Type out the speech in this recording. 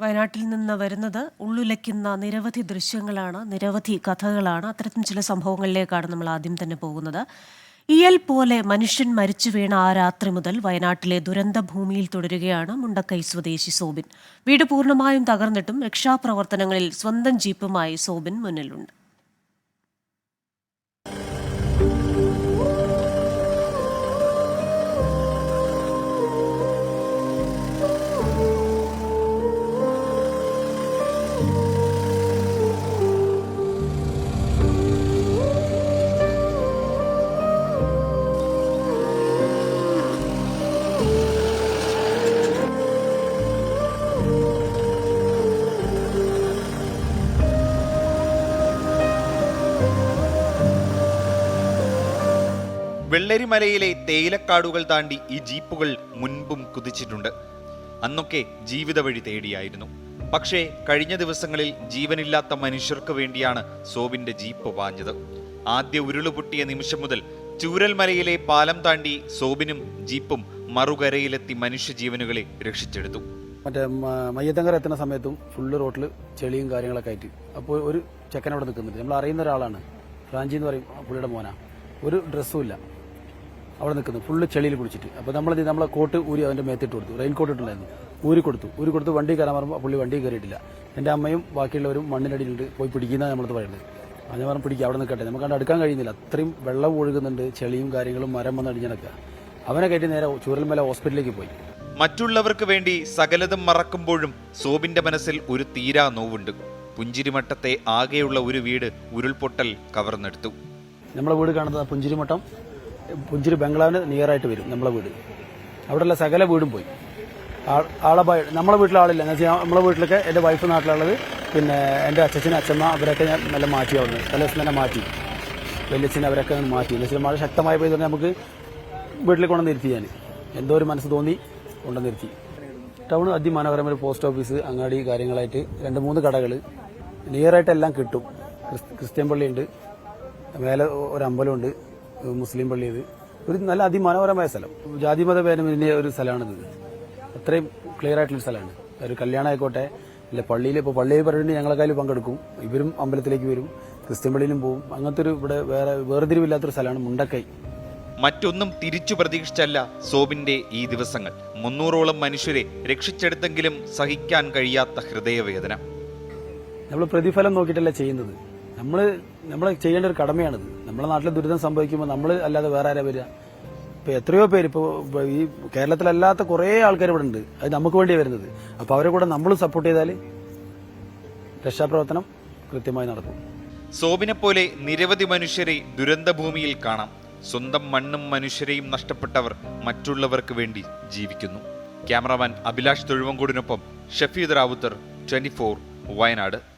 വയനാട്ടിൽ നിന്ന് വരുന്നത് ഉള്ളുലയ്ക്കുന്ന നിരവധി ദൃശ്യങ്ങളാണ് നിരവധി കഥകളാണ്. അത്തരത്തിൽ ചില സംഭവങ്ങളിലേക്കാണ് നമ്മൾ ആദ്യം തന്നെ പോകുന്നത്. ഇയൽ പോലെ മനുഷ്യൻ മരിച്ചു വീണ ആ രാത്രി മുതൽ വയനാട്ടിലെ ദുരന്ത ഭൂമിയിൽ തുടരുകയാണ് മുണ്ടക്കൈ സ്വദേശി സോബിൻ. വീട് പൂർണമായും തകർന്നിട്ടും രക്ഷാപ്രവർത്തനങ്ങളിൽ സ്വന്തം ജീപ്പുമായി സോബിൻ മുന്നിലുണ്ട്. വെള്ളരിമലയിലെ തേയിലക്കാടുകൾ താണ്ടി ഈ ജീപ്പുകൾ മുൻപും കുതിച്ചിട്ടുണ്ട്. അന്നൊക്കെ ജീവിത വഴി തേടിയായിരുന്നു. പക്ഷേ കഴിഞ്ഞ ദിവസങ്ങളിൽ ജീവനില്ലാത്ത മനുഷ്യർക്ക് വേണ്ടിയാണ് സോബിന്റെ ജീപ്പ് പാഞ്ഞത്. ആദ്യ ഉരുളുപൊട്ടിയ നിമിഷം മുതൽ ചൂരൽമലയിലെ പാലം താണ്ടി സോബിനും ജീപ്പും മറുകരയിലെത്തി മനുഷ്യജീവനുകളെ രക്ഷിച്ചെടുത്തു. മറ്റേ മയ്യത്തങ്കര എത്തുന്ന സമയത്തും ഫുള്ള് റോട്ടിൽ ചെളിയും കാര്യങ്ങളൊക്കെ ആയിട്ട്. അപ്പോൾ ഒരു ചെക്കൻ അവിടെ നിൽക്കുന്നുണ്ട്. നമ്മൾ അറിയുന്ന ഒരാളാണ്. ഫ്രാഞ്ചി എന്ന് പറയും പുള്ളിയുടെ മോന. ഒരു ഡ്രസ്സും ഇല്ല. അവിടെ നിൽക്കുന്നു. ഫുള്ള് ചെളിയിൽ കുളിച്ചിട്ട് അപ്പോൾ നമ്മൾ നമ്മളെ കോട്ട് ഊരി അവന്റെ മേത്തിട്ട് കൊടുത്തു. റെയിൻ കോട്ട് ഇട്ടുണ്ടായിരുന്നു. ഊരി കൊടുത്തു. ഊരി കൊടുത്ത് വണ്ടി കയറാൻ പറയുമ്പോൾ പുള്ളി വണ്ടി കയറിയിട്ടില്ല. എന്റെ അമ്മയും ബാക്കിയുള്ളവരും മണ്ണിനടിയിലുണ്ട്. പോയി പിടിക്കുന്നതാണ് നമ്മളത് പറയുന്നത്. അത് ഞാൻ പറഞ്ഞു പിടിക്കുക അവിടെ നിൽക്കട്ടെ. നമുക്ക് അവിടെ അടുക്കാൻ കഴിയുന്നില്ല. അത്രയും വെള്ളം ഒഴുകുന്നുണ്ട്. ചെളിയും കാര്യങ്ങളും മരം വന്ന് അടിഞ്ഞിടക്കുക അവനെ കയറ്റി നേരെ ചൂരൽമല ഹോസ്പിറ്റലിലേക്ക് പോയി. മറ്റുള്ളവർക്ക് വേണ്ടി സകലതും മറക്കുമ്പോഴും സോബിന്റെ മനസ്സിൽ ഒരു തീരാ നോവുണ്ട്. പുഞ്ചിരിമട്ടത്തെ ആകെയുള്ള ഒരു വീട് ഉരുൾപൊട്ടൽ കവർന്നെടുത്തു. നമ്മളെ വീട് കാണുന്നത് പുഞ്ചിരിമട്ടം. പുഞ്ചിരി ബംഗ്ലാവിന് നിയറായിട്ട് വരും നമ്മളെ വീട്. അവിടെയുള്ള സകല വീടും പോയി. ആളെ നമ്മളെ വീട്ടിൽ ആളില്ല. വെച്ചാൽ നമ്മളെ വീട്ടിലൊക്കെ എന്റെ വൈഫ് നാട്ടിലുള്ളത് പിന്നെ എന്റെ അച്ഛനും അച്ഛമ്മ അവരൊക്കെ ഞാൻ നല്ല മാറ്റി തലേ ദിവസം തന്നെ മാറ്റി. വലിയച്ഛൻ അവരൊക്കെ മാറ്റി. എന്ന് വെച്ചാൽ മഴ ശക്തമായി പോയി തന്നെ നമുക്ക് വീട്ടിൽ കൊണ്ടുവന്ന് ഇരുത്തി ഞാൻ. എന്തോ ഒരു മനസ്സ് തോന്നി കൊണ്ടുവന്ന് നിർത്തി ടൗൺ അതിമനോഹരമായ പോസ്റ്റ് ഓഫീസ് അങ്ങാടി കാര്യങ്ങളായിട്ട് രണ്ട് മൂന്ന് കടകൾ നിയറായിട്ട് എല്ലാം കിട്ടും. ക്രിസ്- ക്രിസ്ത്യൻ പള്ളിയുണ്ട്. മേലെ ഒരു അമ്പലമുണ്ട് മുസ്ലിം പള്ളി ഇത്. ഒരു നല്ല അതിമനോഹരമായ സ്ഥലം. ജാതിമത ഭേദമെന്ന ഒരു സ്ഥലമാണിത്. അത്രയും ക്ലിയർ ആയിട്ടുള്ള സ്ഥലമാണ്. ഒരു കല്യാണം ആയിക്കോട്ടെ അല്ലെ പള്ളിയിൽ ഇപ്പോൾ പള്ളിയിൽ പറഞ്ഞിട്ട് ഞങ്ങളെക്കാളും പങ്കെടുക്കും. ഇവരും അമ്പലത്തിലേക്ക് വരും ക്രിസ്ത്യൻ പള്ളിയിലും പോകും അങ്ങനത്തെ ഒരു ഇവിടെ വേറെ വേർതിരിവില്ലാത്തൊരു സ്ഥലമാണ് മുണ്ടക്കൈ. മറ്റൊന്നും തിരിച്ചു പ്രതീക്ഷിച്ചല്ല സോബിന്റെ ഈ ദിവസങ്ങൾ. മുന്നൂറോളം മനുഷ്യരെ രക്ഷിച്ചെടുത്തെങ്കിലും സഹിക്കാൻ കഴിയാത്ത ഹൃദയവേദന. നമ്മൾ പ്രതിഫലം നോക്കിയിട്ടല്ല ചെയ്യുന്നത്? നമ്മൾ നമ്മൾ ചെയ്യേണ്ട ഒരു കടമയാണിത്. നമ്മുടെ നാട്ടിൽ ദുരിതം സംഭവിക്കുമ്പോൾ നമ്മൾ അല്ലാതെ വേറെ ആരാ വരിക? ഇപ്പൊ എത്രയോ പേര് ഇപ്പോൾ ഈ കേരളത്തിലല്ലാത്ത കുറേ ആൾക്കാർ ഇവിടെ ഉണ്ട് അത് നമുക്ക് വേണ്ടി വരുന്നത്. അപ്പോൾ അവരെ കൂടെ നമ്മൾ സപ്പോർട്ട് ചെയ്താൽ രക്ഷാപ്രവർത്തനം കൃത്യമായി നടക്കും. സോബിനെ പോലെ നിരവധി മനുഷ്യരെ ദുരന്തഭൂമിയിൽ കാണാം. സ്വന്തം മണ്ണും മനുഷ്യരെയും നഷ്ടപ്പെട്ടവർ മറ്റുള്ളവർക്ക് വേണ്ടി ജീവിക്കുന്നു. ക്യാമറാമാൻ അഭിലാഷ് തൊഴുവങ്കോടിനൊപ്പം ഷഫീദ് റാവുത്തർ ട്വന്റി വയനാട്.